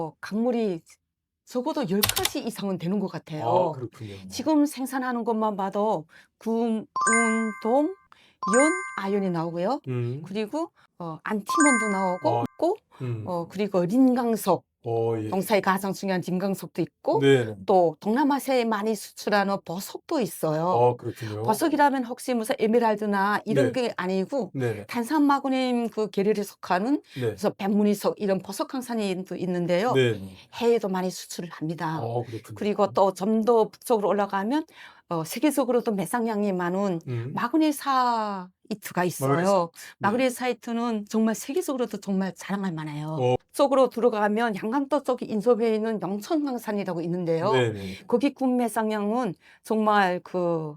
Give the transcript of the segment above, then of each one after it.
어, 강물이 적어도 10가지 이상은 되는 것 같아요. 아, 그렇군요. 지금 생산하는 것만 봐도 금, 은, 동, 연, 아연이 나오고요. 음, 그리고 어, 안티몬도 나오고 어. 있고, 음. 어, 그리고 린강석, 어, 예. 동사의 가장 중요한 린강석도 있고 네. 또 동남아시아에 많이 수출하는 버석도 있어요. 어, 그렇군요. 버석이라면 혹시 무슨 에메랄드나 이런 네. 게 아니고 네. 탄산 마그네슘 그 계열에 속하는 네. 그래서 백문이석 이런 버석 항산화도 있는데요. 네. 해외도 많이 수출을 합니다. 어, 그렇군요. 그리고 또 좀 더 북쪽으로 올라가면 어, 세계적으로도 매상량이 많은 음. 마그네사 이트가 있어요. 네. 마그네사이트는 정말 세계적으로도 정말 자랑할 만해요. 어. 쪽으로 들어가면 양강도 쪽 인접해 있는 영천강산이라고 있는데요. 네, 네. 거기 군 매상량은 정말 그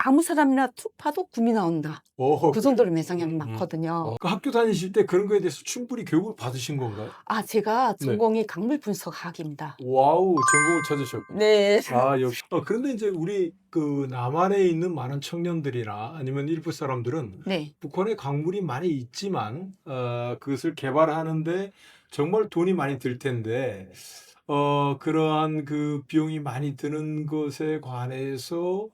아무 사람이나 툭 봐도 굼이 나온다. 어, 그 정도로 매상량이 음, 많거든요. 어, 그 학교 다니실 때 그런 거에 대해서 충분히 교육을 받으신 건가요? 아, 제가 네. 전공이 강물 분석학입니다. 와우, 전공을 찾으셨고. 네. 아, 역시. 어, 그런데 이제 우리 그 남한에 있는 많은 청년들이나 아니면 일부 사람들은 네. 북한에 강물이 많이 있지만 어, 그것을 개발하는데 정말 돈이 많이 들 텐데 어, 그러한 그 비용이 많이 드는 것에 관해서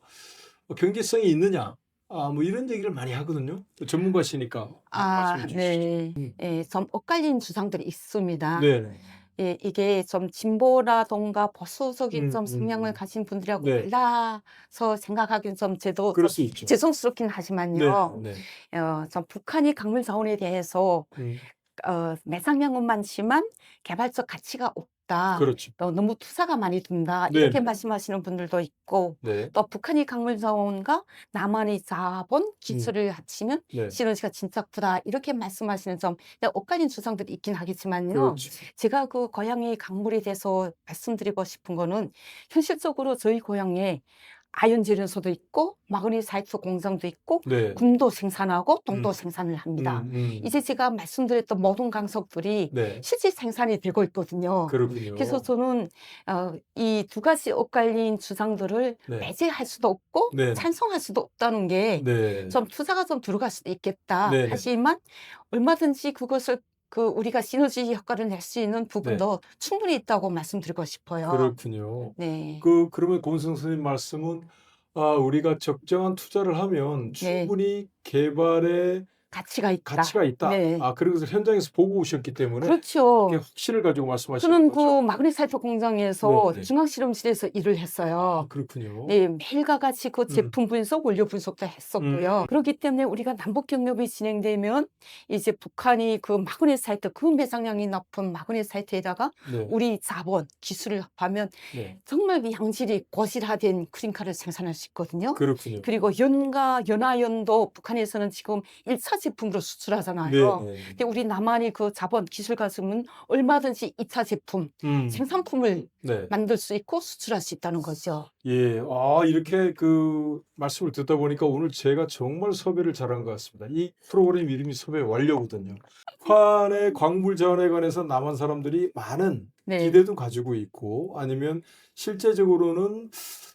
경제성이 있느냐? 아, 뭐 이런 얘기를 많이 하거든요. 전문가시니까 아, 말씀해 주시죠. 네. 음. 예, 좀 엇갈린 주장들이 있습니다. 네. 예, 이게 좀 진보라던가 보수적인 음, 좀 음, 성향을 음. 가진 분들하고 네. 달라서 생각하기는 좀 그럴 수 있죠. 죄송스럽긴 하지만요. 네. 네. 어, 좀 북한이 강물 자원에 대해서 음, 어, 매상량은 많지만 개발적 가치가 없 다. 그렇죠. 또 너무 투자가 많이 든다. 네, 이렇게 네. 말씀하시는 분들도 있고 네. 또 북한이 강물 자원과 남한의 자본 기술을 합치면 네. 시너지가 진짜 크다. 이렇게 말씀하시는 좀 근데 엇갈린 주장들이 있긴 하겠지만요. 그렇죠. 제가 그 고향의 강물에 대해서 말씀드리고 싶은 거는 현실적으로 저희 고향에 아연 재련소도 있고 마그네사이트 공장도 있고 네. 금도 생산하고 동도 음. 생산을 합니다. 음, 음. 이제 제가 말씀드렸던 모든 강석들이 네. 실제 생산이 되고 있거든요. 그렇군요. 그래서 저는 어, 이 두 가지 엇갈린 주장들을 네. 배제할 수도 없고 네. 찬성할 수도 없다는 게 네. 좀 투자가 좀 들어갈 수도 있겠다. 네네. 하지만 얼마든지 그것을 그 우리가 시너지 효과를 낼 수 있는 부분도 충분히 있다고 말씀드리고 싶어요. 네. 그렇군요. 네. 그 그러면 고은성 선생님 말씀은 아, 우리가 적정한 투자를 하면 네. 충분히 개발에 가치가 있다. 가치가 있다. 네. 아, 그래서 현장에서 보고 오셨기 때문에 그렇죠. 그게 확신을 가지고 말씀하시는 저는 거죠. 그 마그네사이트 공장에서 네, 네. 중앙실험실에서 일을 했어요. 아, 그렇군요. 네, 매일과 같이 그 음. 제품 분석, 원료 분석도 했었고요. 그렇기 때문에 우리가 남북 경협이 진행되면 이제 북한이 그 마그네사이트, 그 매상량이 높은 마그네사이트에다가 네. 우리 자본, 기술을 합하면 네. 정말 그 양질이 고질화된 크림카를 생산할 수 있거든요. 그렇군요. 그리고 연가, 연화연도 북한에서는 지금 1차 제품으로 수출하잖아요. 네, 네. 근데 우리 남한이 그 자본, 기술 가슴은 얼마든지 2차 제품, 음. 생산품을 네. 만들 수 있고 수출할 수 있다는 거죠. 예. 아, 이렇게 그 말씀을 듣다 보니까 오늘 제가 정말 섭외를 잘한 것 같습니다. 이 프로그램 이름이 섭외 완료거든요. 북한의 광물 자원에 관해서 남한 사람들이 많은 네. 기대도 가지고 있고 아니면 실제적으로는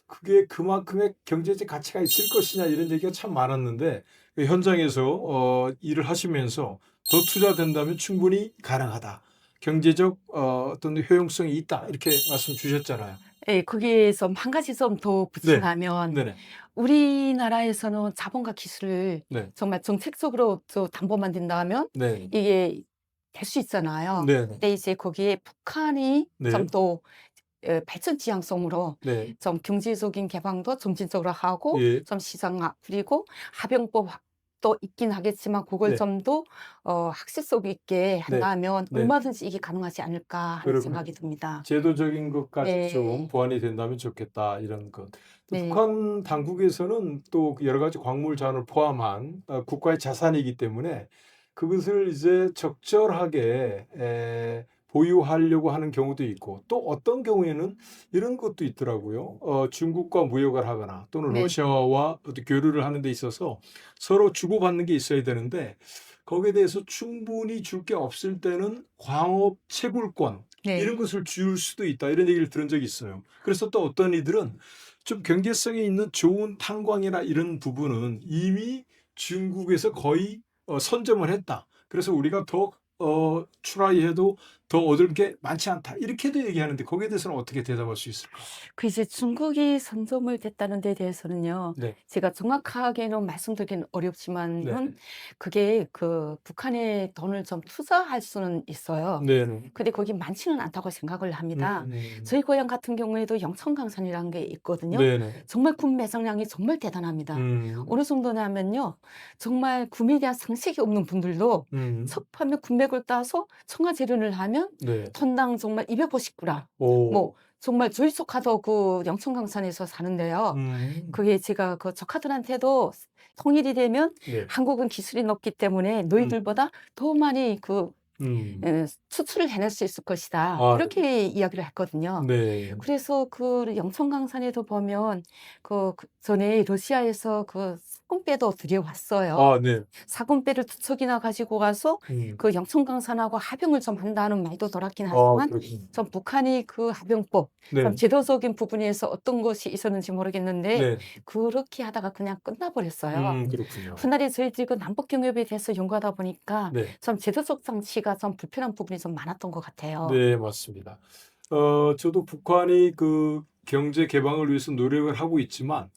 그게 그만큼의 경제적 가치가 있을 것이냐 이런 얘기가 참 많았는데 그 현장에서 어, 일을 하시면서 더 투자된다면 충분히 가능하다. 경제적 어, 어떤 효용성이 있다. 이렇게 말씀 주셨잖아요. 예, 거기에 좀 한 가지 좀 더 붙이자면 네네. 우리나라에서는 자본과 기술을 네. 정말 정책적으로 저 담보만 된다면 네. 이게 될 수 있잖아요. 네. 근데 이제 거기에 북한이 네. 좀 더 발전 지향성으로 네. 좀 경제적인 개방도 점진적으로 하고 예. 좀 시장 화 그리고 합병법도 있긴 하겠지만 그걸 네. 좀 더 어, 학습성 있게 한다면 네. 얼마든지 이게 가능하지 않을까 하는 그렇군요. 생각이 듭니다. 제도적인 것까지 네. 좀 보완이 된다면 좋겠다 이런 것. 또 네. 북한 당국에서는 또 여러 가지 광물 자원을 포함한 어, 국가의 자산이기 때문에 그것을 이제 적절하게 에, 보유하려고 하는 경우도 있고 또 어떤 경우에는 이런 것도 있더라고요. 어, 중국과 무역을 하거나 또는 네. 러시아와 교류를 하는 데 있어서 서로 주고받는 게 있어야 되는데 거기에 대해서 충분히 줄 게 없을 때는 광업 채굴권 네. 이런 것을 줄 수도 있다 이런 얘기를 들은 적이 있어요. 그래서 또 어떤 이들은 좀 경제성이 있는 좋은 탄광이나 이런 부분은 이미 중국에서 거의 어, 선점을 했다. 그래서 우리가 더 어, 트라이해도 더 얻을 게 많지 않다. 이렇게도 얘기하는데 거기에 대해서는 어떻게 대답할 수 있을까? 그 이제 중국이 선점을 됐다는 데 대해서는요. 네. 제가 정확하게는 말씀드리기는 네. 어렵지만은 그게 그 북한에 돈을 좀 투자할 수는 있어요. 네. 네. 근데 거기 많지는 않다고 생각을 합니다. 음, 음. 저희 고향 같은 경우에도 영천강산이라는 게 있거든요. 네. 네. 정말 군 매장량이 정말 대단합니다. 음. 어느 정도냐면요. 정말 구매에 대한 상식이 없는 분들도 음. 섭하면 군맥을 따서 청화 재련을 하면 네. 톤당 정말 250g. 오. 뭐 정말 조카도 그 영천강산에서 사는데요. 음. 그게 제가 그 조카들한테도 통일이 되면 네. 한국은 기술이 높기 때문에 너희들보다 더 많이 그 음. 에, 수출을 해낼 수 있을 것이다. 아. 이렇게 이야기를 했거든요. 네. 그래서 그 영천강산에도 보면 그, 그 전에 러시아에서 그 사금배도 들여왔어요. 아, 네. 사금배를 두 척이나 가지고 가서 음. 그 영천강산하고 합병을 좀 한다는 말도 돌았긴 아, 하지만 그렇군요. 전 북한이 그 합병법, 네. 좀 제도적인 부분에서 어떤 것이 있었는지 모르겠는데 네. 그렇게 하다가 그냥 끝나버렸어요. 음, 그렇군요. 훗날에 저희들이 그 남북 경협에 대해서 연구하다 보니까 네. 좀 제도적 장치가 좀 불편한 부분이 좀 많았던 것 같아요. 네, 맞습니다. 어, 저도 북한이 그 경제 개방을 위해서 노력을 하고 있지만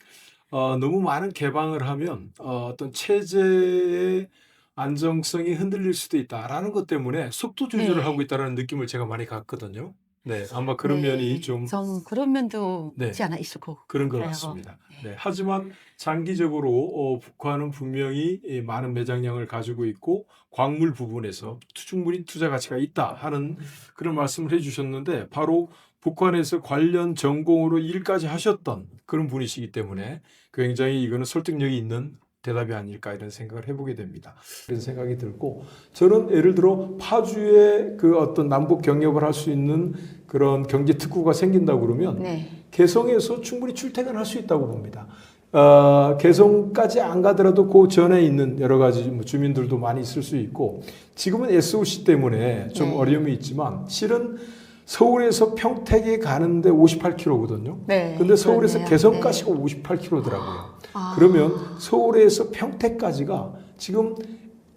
어, 너무 많은 개방을 하면 어, 어떤 체제의 안정성이 흔들릴 수도 있다라는 것 때문에 속도 조절을 네. 하고 있다는 느낌을 제가 많이 갖거든요. 네, 아마 그런 네, 면이 좀 그런 면도 네. 있지 않아 있을 거고. 그런 것. 같습니다. 네. 네, 하지만 장기적으로 어, 북한은 분명히 이 많은 매장량을 가지고 있고 광물 부분에서 충분히 투자 가치가 있다 하는 그런 말씀을 해주셨는데 바로 북한에서 관련 전공으로 일까지 하셨던 그런 분이시기 때문에 굉장히 이거는 설득력이 있는 대답이 아닐까 이런 생각을 해보게 됩니다. 그런 생각이 들고 저는 예를 들어 파주에 그 어떤 남북 경협을 할 수 있는 그런 경제 특구가 생긴다고 그러면 네. 개성에서 충분히 출퇴근할 수 있다고 봅니다. 어, 개성까지 안 가더라도 그 전에 있는 여러 가지 뭐 주민들도 많이 있을 수 있고 지금은 SOC 때문에 좀 네. 어려움이 있지만 실은 서울에서 평택에 가는데 58km거든요. 네. 근데 서울에서 그렇네요. 개성까지가 58km더라고요. 아, 그러면 서울에서 평택까지가 지금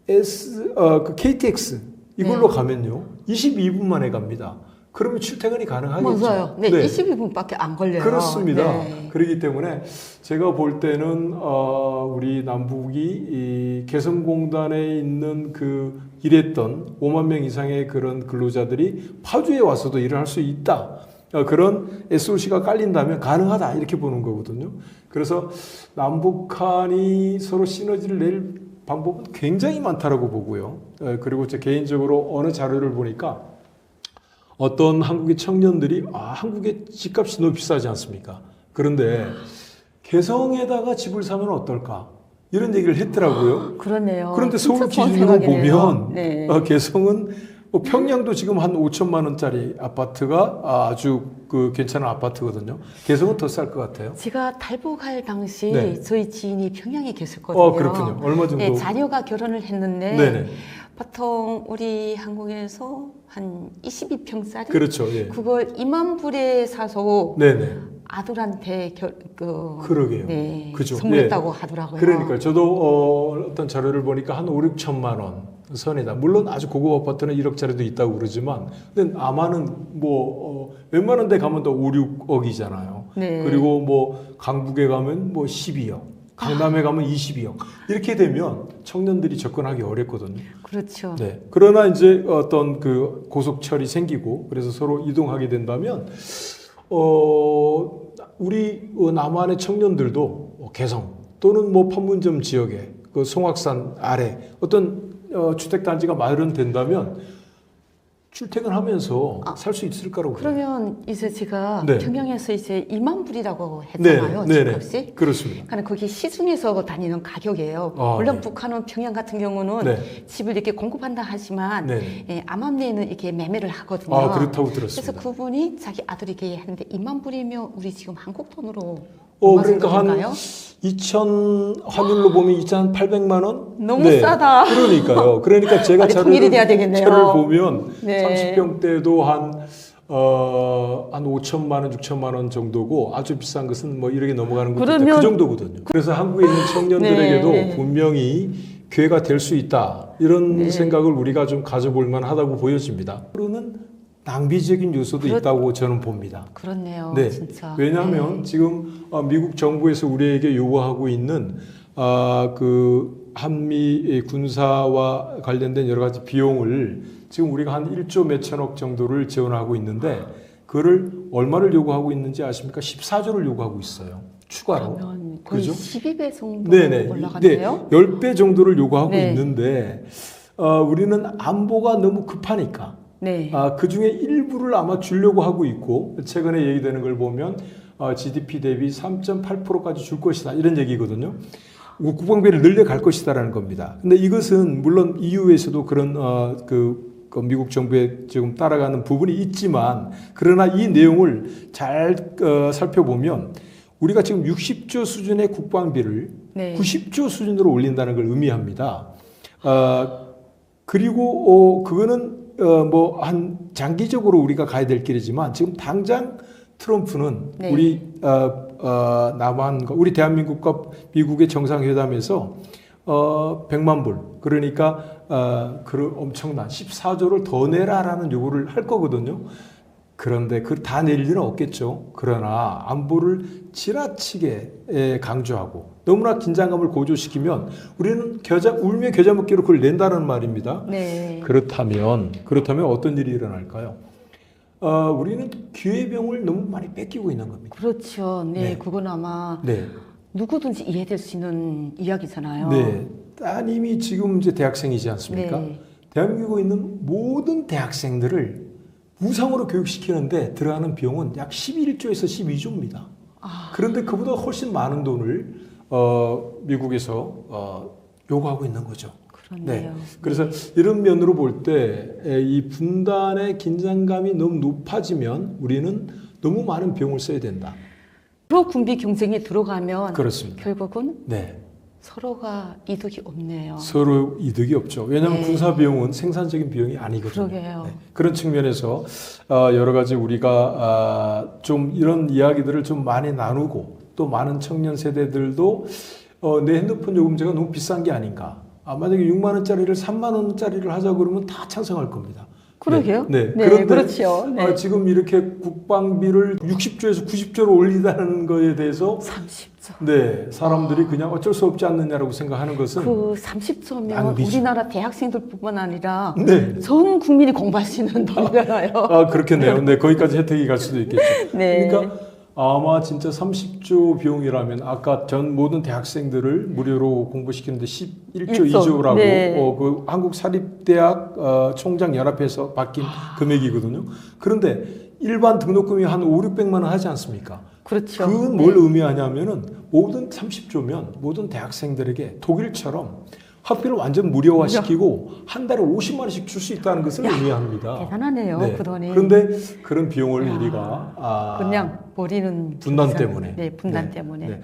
S 어, 그 KTX 이걸로 네. 가면요 22분 만에 갑니다. 그러면 출퇴근이 가능하겠죠. 맞아요. 네, 22분밖에 안 걸려요. 그렇습니다. 네. 그렇기 때문에 제가 볼 때는 어, 우리 남북이 이 개성공단에 있는 그 일했던 5만 명 이상의 그런 근로자들이 파주에 와서도 일을 할 수 있다. 어, 그런 SOC가 깔린다면 가능하다 이렇게 보는 거거든요. 그래서 남북한이 서로 시너지를 낼 방법은 굉장히 많다라고 보고요. 어, 그리고 제 개인적으로 어느 자료를 보니까 어떤 한국의 청년들이 아 한국의 집값이 너무 비싸지 않습니까? 그런데 개성에다가 집을 사면 어떨까? 이런 얘기를 했더라고요. 그러네요. 그런데 서울 기준으로. 보면 네. 어, 개성은 뭐 평양도 지금 한 5천만 원짜리 아파트가 아주 그 괜찮은 아파트거든요. 개성은 더 쌀 것 같아요. 제가 탈북할 당시 네. 저희 지인이 평양에 계셨거든요. 어 그렇군요. 얼마 정도? 네, 자녀가 결혼을 했는데 네네. 보통 우리 한국에서 한 22평짜리 그렇죠. 예. 그걸 2만 불에 사서 네네. 아들한테 결, 그, 그러게요. 네, 그죠. 선물했다고 하더라고요. 그러니까 저도 어, 어떤 자료를 보니까 한 5, 6천만 원 선이다. 물론 아주 고급 아파트는 1억짜리도 있다고 그러지만 근데 아마는 뭐 어, 웬만한 데 가면 또 5, 6억이잖아요. 네. 그리고 뭐 강북에 가면 뭐 12억, 강남에 가면 22억. 이렇게 되면 청년들이 접근하기 어렵거든요. 그렇죠. 네. 그러나 이제 어떤 그 고속철이 생기고 그래서 서로 이동하게 된다면 어 우리 어, 남한의 청년들도 뭐 개성 또는 뭐 판문점 지역에 그 송악산 아래 어떤 어, 주택 단지가 마련된다면 출퇴근하면서 아, 살수 있을 거라고. 그러면 이제 제가 네. 평양에서 이제 2만 불이라고 했잖아요. 네, 네, 집값이. 네. 그렇습니다. 그러니까 그게 시중에서 다니는 가격이에요. 아, 물론 네. 북한은 평양 같은 경우는 네, 집을 이렇게 공급한다 하지만 네. 예, 암암리에는 이렇게 매매를 하거든요. 아 그렇다고 그래서 들었습니다. 그분이 자기 아들에게 했는데 2만 불이면 우리 지금 한국 돈으로 어 그러니까 한 정도인가요? 2천 환율로 보면 2,800만 원? 너무 네. 싸다. 그러니까요. 그러니까 제가 되겠네요. 자료를 보면 네. 30평 대도 한, 어, 한 5천만 원, 6천만 원 정도고 아주 비싼 것은 뭐 이렇게 넘어가는 것도 있다. 그러면- 그 정도거든요. 그래서 한국에 있는 청년들에게도 네. 분명히 기회가 될 수 있다. 이런 네. 생각을 우리가 좀 가져볼 만하다고 보여집니다. 그러는 낭비적인 요소도 그렇- 있다고 저는 봅니다. 그렇네요. 네. 진짜. 왜냐하면 네. 지금 어, 미국 정부에서 우리에게 요구하고 있는 아, 그 한미 군사와 관련된 여러 가지 비용을 지금 우리가 한 1조 몇천억 정도를 지원하고 있는데 그거를 얼마를 요구하고 있는지 아십니까? 14조를 요구하고 있어요. 추가로. 그죠? 12배 정도 네네. 올라갔네요. 네, 10배 정도를 요구하고 네. 있는데 어, 우리는 안보가 너무 급하니까 네. 아, 그 중에 일부를 아마 주려고 하고 있고 최근에 얘기되는 걸 보면 어, GDP 대비 3.8%까지 줄 것이다 이런 얘기거든요. 국방비를 늘려갈 것이다라는 겁니다. 근데 이것은 물론 EU에서도 그런 어, 그, 그 미국 정부에 지금 따라가는 부분이 있지만 그러나 이 내용을 잘 어, 살펴보면 우리가 지금 60조 수준의 국방비를 네. 90조 수준으로 올린다는 걸 의미합니다. 어, 그리고 어, 그거는 어, 뭐한 장기적으로 우리가 가야 될 길이지만 지금 당장 트럼프는 네. 우리 어, 어, 남한과 우리 대한민국과 미국의 정상회담에서 어, 100만 불 그러니까 어, 그 엄청난 14조를 더 내라라는 요구를 할 거거든요. 그런데 그다낼 일은 없겠죠. 그러나 안보를 지나치게 에, 강조하고 너무나 긴장감을 고조시키면 우리는 겨자 울며 겨자 먹기로 그걸 낸다는 말입니다. 네. 그렇다면 그렇다면 어떤 일이 일어날까요? 어, 우리는 기회병을 너무 많이 뺏기고 있는 겁니다. 그렇죠. 네. 네. 그건 아마 네, 누구든지 이해될 수 있는 이야기잖아요. 네. 따님이 지금 이제 대학생이지 않습니까? 네. 대한민국에 있는 모든 대학생들을 무상으로 교육시키는데 들어가는 비용은 약 11조에서 12조입니다. 아, 그런데 그보다 훨씬 많은 돈을 어, 미국에서 어, 요구하고 있는 거죠. 그렇네요. 그래서 이런 면으로 볼 때 이 분단의 긴장감이 너무 높아지면 우리는 너무 많은 비용을 써야 된다. 프로 군비 경쟁에 들어가면 그렇습니다. 결국은 네. 서로가 이득이 없네요. 서로 이득이 없죠. 왜냐하면 네. 군사 비용은 생산적인 비용이 아니거든요. 그러게요. 네. 그런 측면에서 어, 여러 가지 우리가 아, 좀 이런 이야기들을 좀 많이 나누고 또 많은 청년 세대들도 어, 내 핸드폰 요금제가 너무 비싼 게 아닌가. 아, 만약에 6만 원짜리를 3만 원짜리를 하자 그러면 다 찬성할 겁니다. 그러게요. 네. 네. 네, 그런데 그렇죠. 네. 아, 지금 이렇게 국방비를 60조에서 90조로 올리다는 거에 대해서 30점. 네 사람들이 그냥 어쩔 수 없지 않느냐라고 생각하는 것은 그 30점이면 낭비죠. 우리나라 대학생들뿐만 아니라 네. 전 국민이 공부할 수 있는 돈이잖아요. 아 그렇겠네요. 네 거기까지 혜택이 갈 수도 있겠죠. 네. 그러니까 아마 진짜 30조 비용이라면 아까 전 모든 대학생들을 무료로 공부시키는데 11조 일조. 2조라고 네. 어, 그 한국 사립대학 어, 총장 연합회에서 바뀐 아. 금액이거든요. 그런데 일반 등록금이 한 5, 600만 원 하지 않습니까? 그렇죠. 그건 뭘 의미하냐면은 모든 30조면 모든 대학생들에게 독일처럼 학비를 완전 무료화시키고 한 달에 50만 원씩 줄 수 있다는 것을 야, 의미합니다. 대단하네요. 네. 그 돈이. 그런데 그런 비용을 야, 우리가 아, 그냥 버리는 분단 때문에. 네, 분단 네, 때문에. 네.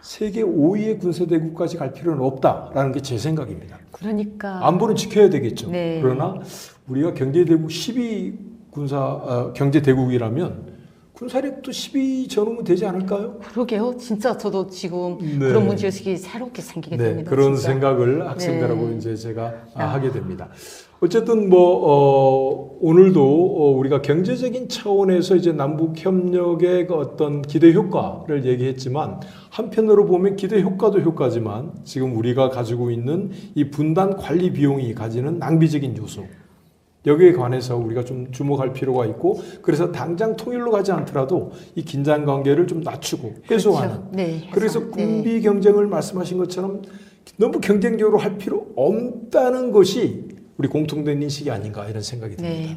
세계 5위의 군사대국까지 갈 필요는 없다라는 게 제 생각입니다. 그러니까 안보는 지켜야 되겠죠. 네. 그러나 우리가 경제대국 10위 군사 어, 경제대국이라면 군사력도 10위 전후면 되지 않을까요? 그러게요. 진짜 저도 지금 네. 그런 문제의식이 새롭게 생기게 네, 됩니다. 그런 진짜. 생각을 학생들하고 네. 이제 제가 아, 아. 하게 됩니다. 어쨌든 뭐 어, 오늘도 어, 우리가 경제적인 차원에서 이제 남북 협력의 그 어떤 기대 효과를 얘기했지만 한편으로 보면 기대 효과도 효과지만 지금 우리가 가지고 있는 이 분단 관리 비용이 가지는 낭비적인 요소 여기에 관해서 우리가 좀 주목할 필요가 있고 그래서 당장 통일로 가지 않더라도 이 긴장 관계를 좀 낮추고 해소하는 그렇죠. 네. 그래서 해소. 네. 군비 경쟁을 말씀하신 것처럼 너무 경쟁적으로 할 필요 없다는 것이 우리 공통된 인식이 아닌가 이런 생각이 듭니다. 네.